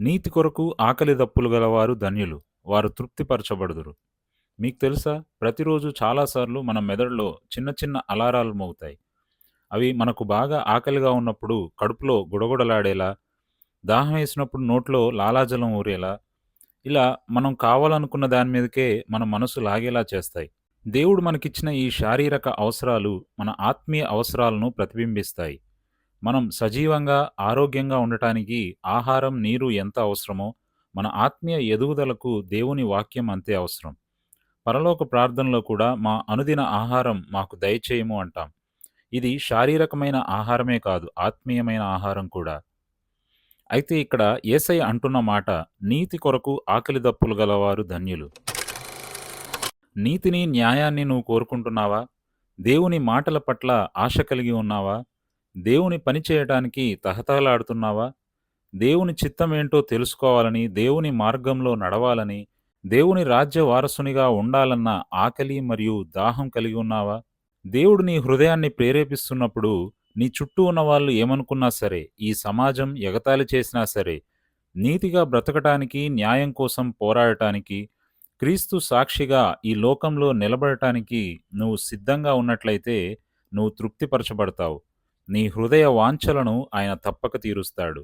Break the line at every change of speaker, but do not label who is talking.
నీతి కొరకు ఆకలి దప్పులు గలవారు ధన్యులు వారు తృప్తిపరచబడుదురు. మీకు తెలుసా ప్రతిరోజు చాలాసార్లు మన మెదడులో చిన్న చిన్న అలారాలు మోగుతాయి. అవి మనకు బాగా ఆకలిగా ఉన్నప్పుడు కడుపులో గుడగుడలాడేలా దాహం వేసినప్పుడు నోట్లో లాలాజలం ఊరేలా ఇలా మనం కావాలనుకున్న దాని మీదకే మన మనసు లాగేలా చేస్తాయి. దేవుడు మనకిచ్చిన ఈ శారీరక అవసరాలు మన ఆత్మీయ అవసరాలను ప్రతిబింబిస్తాయి. మనం సజీవంగా ఆరోగ్యంగా ఉండటానికి ఆహారం నీరు ఎంత అవసరమో మన ఆత్మీయ ఎదుగుదలకు దేవుని వాక్యం అంతే అవసరం. పరలోక ప్రార్థనలో కూడా మా అనుదిన ఆహారం మాకు దయచేయము అంటాం. ఇది శారీరకమైన ఆహారమే కాదు ఆత్మీయమైన ఆహారం కూడా. అయితే ఇక్కడ ఏసై అంటున్న మాట నీతి కొరకు ఆకలి దప్పులు గలవారు ధన్యులు. నీతిని న్యాయాన్ని నువ్వు కోరుకుంటున్నావా? దేవుని మాటల పట్ల ఆశ కలిగి ఉన్నావా? దేవుని పని చేయటానికి తహతహలాడుతున్నావా? దేవుని చిత్తం ఏంటో తెలుసుకోవాలని దేవుని మార్గంలో నడవాలని దేవుని రాజ్య వారసునిగా ఉండాలన్న ఆకలి మరియు దాహం కలిగి ఉన్నావా? దేవుడు నీ హృదయాన్ని ప్రేరేపిస్తున్నప్పుడు నీ చుట్టూ ఉన్న వాళ్ళు ఏమనుకున్నా సరే ఈ సమాజం ఎగతాళి చేసినా సరే నీతిగా బ్రతకటానికి న్యాయం కోసం పోరాడటానికి క్రీస్తు సాక్షిగా ఈ లోకంలో నిలబడటానికి నువ్వు సిద్ధంగా ఉన్నట్లయితే నువ్వు తృప్తిపరచబడతావు. నీ హృదయ వాంఛలను ఆయన తప్పక తీరుస్తాడు.